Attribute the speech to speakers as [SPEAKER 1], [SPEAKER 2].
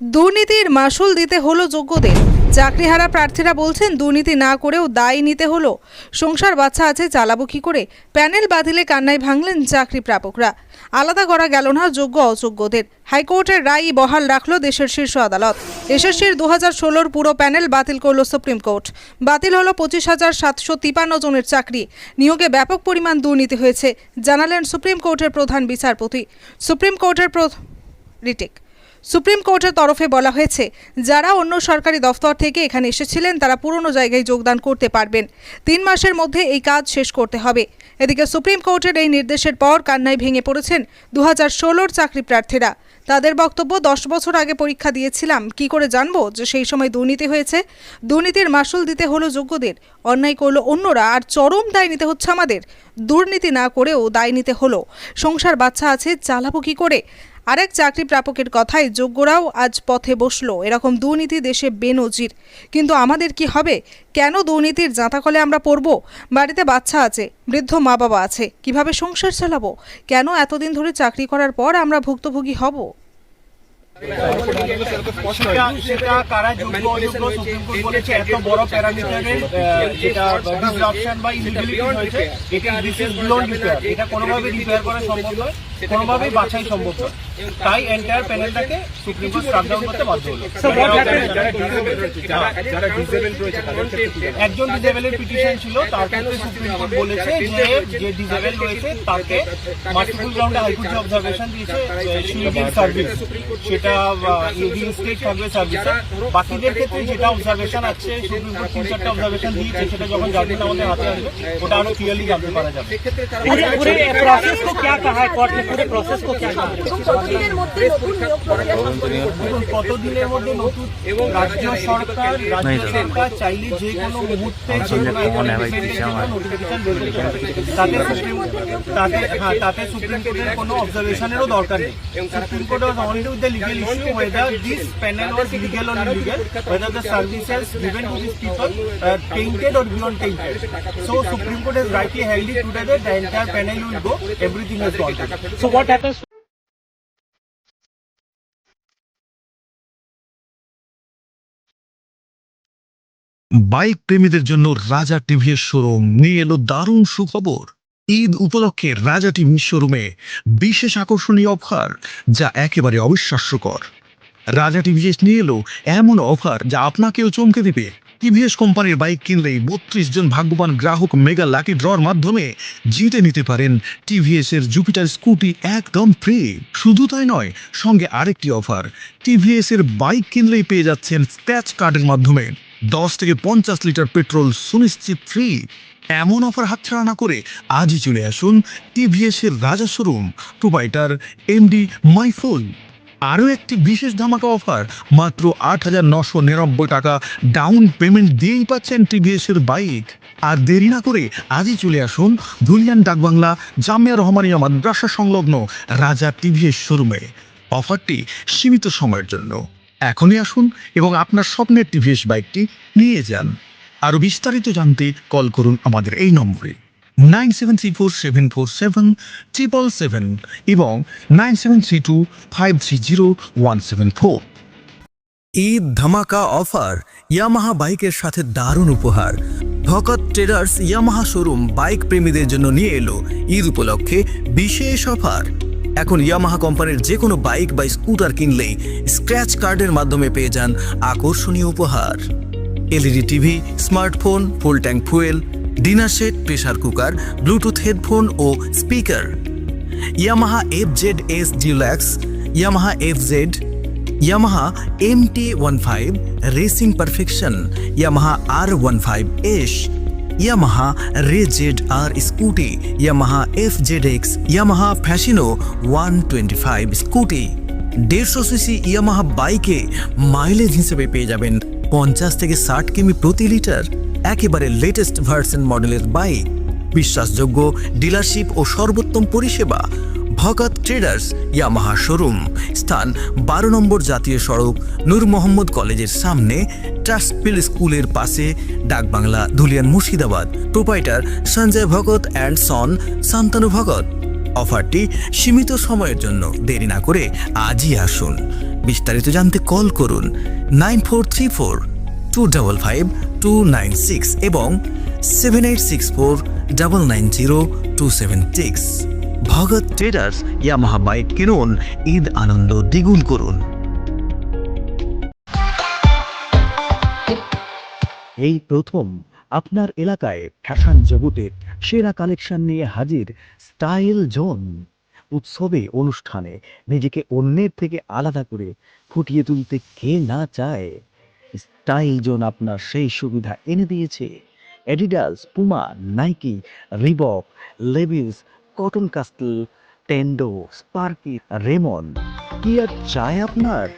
[SPEAKER 1] দুর্নীতির মাসুল দিতে হলো যোগ্যদের। চাকরিহারা প্রার্থীরা বলছেন, দুর্নীতি না করেও দায় নিতে হলো। সংসার বাচ্চা আছে, চালাবো কি করে? প্যানেল বাতিলে কান্নায় ভাঙলেন চাকরি প্রাপকরা। আলাদা করা গেল না যোগ্য অযোগ্যদের। হাইকোর্টের রায়ই বহাল রাখল দেশের শীর্ষ আদালত। এসএসসির দু হাজার ষোলোর পুরো প্যানেল বাতিল করল সুপ্রিম কোর্ট। বাতিল হলো পঁচিশ হাজার সাতশো তিপান্ন জনের চাকরি। নিয়োগে ব্যাপক পরিমাণ দুর্নীতি হয়েছে, জানালেন সুপ্রিম কোর্টের প্রধান বিচারপতি। সুপ্রিম কোর্টের রিটেক। সুপ্রিম কোর্টের তরফে বলা হয়েছে, যারা অন্য সরকারি দফতর থেকে এখানে এসেছিলেন, তারা পুরনো জায়গায় যোগদান করতে পারবেন। তিন মাসের মধ্যে এই কাজ শেষ করতে হবে। এদিকে সুপ্রিম কোর্টের এই নির্দেশের পর কান্নায় ভেঙে পড়েছেন দু হাজার ষোলোর চাকরি প্রার্থীরা। তাদের বক্তব্য, দশ বছর আগে পরীক্ষা দিয়েছিলাম, কি করে জানব যে সেই সময় দুর্নীতি হয়েছে? দুর্নীতির মাসুল দিতে হলো যোগ্যদের, অন্যায় করল অন্যরা, আর চরম দায় নিতে হচ্ছে আমাদের। দুর্নীতি না করেও দায় নিতে হলো। সংসার বাচ্চা আছে, চালাবো কি করে? আরেক চাকরি প্রাপকের কথায় যোগ্যরাও আজ পথে বসল। এরকম দুর্নীতি দেশে বেনজির। কিন্তু আমাদের কি হবে? কেন দুর্নীতির জাঁতাকলে আমরা পড়ব? বাড়িতে বাচ্চা আছে, বৃদ্ধ মা বাবা আছে, কীভাবে সংসার চালাবো? কেন এতদিন ধরে চাকরি করার পর আমরা ভুক্তভোগী হব?
[SPEAKER 2] এটা কোনোভাবে রিপেয়ার করা সম্ভব নয়। কোনোভাবেই বাছাই সম্ভব নয় তাই এন্টায়ার প্যানেলটাকে সুপ্রিম কোর্ট স্ট্রাক ডাউন করতে বাধ্য হলো একজন ডিজেবলের পিটিশন ছিল তার ক্ষেত্রে সুপ্রিম কোর্ট বলেছে যে যে ডিজেবল রয়েছে তাকে মাল্টিপল গ্রাউন্ডে হাইকোর্টে অবজারভেশন দিয়েছে শিল্ডিং সার্ভিস সেটা স্টেট থাকবে সার্ভিসে বাকিদের ক্ষেত্রে যেটা অবজারভেশন আছে সুপ্রিম কোর্ট তিন চারটা অবজারভেশন দিয়েছে সেটা যখন জাজমেন্ট আমাদের হাতে আসবে ওটা আরো ক্লিয়ারলি জানতে পারা যাবে
[SPEAKER 3] पूरे पूरे प्रोसेस को क्या कहा है कोर्ट ने পুরো প্রসেস করতে
[SPEAKER 4] কতদিনের মধ্যে
[SPEAKER 2] কতদিনের মধ্যে নতুন এবং রাজ্য সরকার রাজ্য সরকার চাইলে যে কোনো মুহূর্তে তাতে সুপ্রিম তাতে হ্যাঁ তাতে সুপ্রিম কোর্টের কোনো অবজারভেশনেরও দরকার নেই। Supreme court was only with the legal issue whether this panel was legal or illegal whether the services given to these people uh, tainted or beyond tainted. So Supreme Court has rightly held it today that the entire panel will go, everything has.
[SPEAKER 3] So what happens?
[SPEAKER 5] Bike প্রেমীদের জন্য রাজা TVS showroom নিয়ে এলো দারুণ সুখবর। ঈদ উপলক্ষে রাজা TV শোরুমে বিশেষ আকর্ষণীয় অফার, যা একেবারে অবিশ্বাস্যকর। রাজা টিভিএস নিয়ে এলো এমন অফার যা আপনাকেও চমকে দিবে। টিভিএস কোম্পানির বাইক কিনলেই বত্রিশ জন ভাগ্যবান গ্রাহক মেগা লাকি ড্রর মাধ্যমে জিতে নিতে পারেন টিভিএস এর জুপিটার স্কুটি একদম ফ্রি শুধু তাই নয়, সঙ্গে আরেকটি অফার টিভিএস এর বাইক কিনলেই পেয়ে যাচ্ছেন স্ক্র্যাচ কার্ডের মাধ্যমে। দশ থেকে পঞ্চাশ লিটার পেট্রোল সুনিশ্চিত ফ্রি এমন অফার হাতছাড়া না করে আজই চলে আসুন টিভিএস এর রাজা শোরুম প্রোভাইডার এমডি মাইফুল আরও একটি বিশেষ ধামাকা অফার মাত্র আট হাজার নশো নিরানব্বই টাকা ডাউন পেমেন্ট দিয়েই পাচ্ছেন টিভিএসের বাইক আর দেরি না করে আজই চলে আসুন ধুলিয়ান ডাকবাংলা, জামিয়া রহমানিয়া মাদ্রাসা সংলগ্ন রাজা টিভিএস শোরুমে অফারটি সীমিত সময়ের জন্য। এখনই আসুন এবং আপনার স্বপ্নের টিভিএস বাইকটি নিয়ে যান। আরও বিস্তারিত জানতে কল করুন আমাদের এই নম্বরে। Nine seven three four seven four seven triple seven এবং nine seven three two five three zero one seven four.
[SPEAKER 6] Eid ধামাকা অফার, ইয়ামাহা বাইকের সাথে দারুণ উপহার। Bhakat traders Yamaha showroom bike প্রেমীদের জন্য নিয়ে এলো ঈদ উপলক্ষে বিশেষ অফার। এখন ইয়ামাহা কোম্পানির যে কোনো বাইক বা স্কুটার কিনলেই স্ক্র্যাচ কার্ডের মাধ্যমে পেয়ে যান আকর্ষণীয় উপহার। LED TV, smartphone, full tank fuel dinner set, pressure cooker, Bluetooth headphone ও speaker. Yamaha F Z S deluxe, Yamaha F Z Yamaha M T one five racing perfection, Yamaha R one five S, Yamaha Ray Z R scooty, Yamaha F Z X, Yamaha Fascino one twenty five scooty. দেড়শো CC Yamaha বাইকে mileage হিসেবে পেয়ে যাবেন পঞ্চাশ থেকে ষাট কিমি প্রতি লিটার, একেবারে লেটেস্ট ভার্সন মডেলের বাইক বিশ্বাসযোগ্য ডিলারশিপ ও সর্বোত্তম পরিষেবা ভগত ট্রেডার্স ইয়ামাহা শোরুম স্থান বারো নম্বর জাতীয় সড়ক, নূর মোহাম্মদ কলেজের সামনে ট্রাস্টপিল স্কুলের পাশে, Dakbangla, Dhulian Murshidabad. Proprietor Sanjay Bhagat and son Shantanu Bhagat অফারটি সীমিত সময়ের জন্য দেরি না করে আজই আসুন।
[SPEAKER 7] বিস্তারিত জানতে কল করুন nine four three four two double five two nine six এবং seven eight six four double nine zero two seven six. Bhagat traders Yamaha bike কিনুন, ঈদ আনন্দ দ্বিগুণ করুন।
[SPEAKER 6] এই প্রথম আপনার এলাকায় ফ্যাশন জগতের সেরা কালেকশন নিয়ে হাজির স্টাইল জোন। উৎসবে, অনুষ্ঠানে নিজেকে অন্যের থেকে আলাদা করে ফুটিয়ে তুলতে কে না চায়? স্টাইল জোন আপনার সেই সুবিধা এনে দিয়েছে। Adidas Puma Nike Reebok Levi's cotton কাস্টল টেন্ডো স্পার্কি রেমন কি আর চায় আপনার?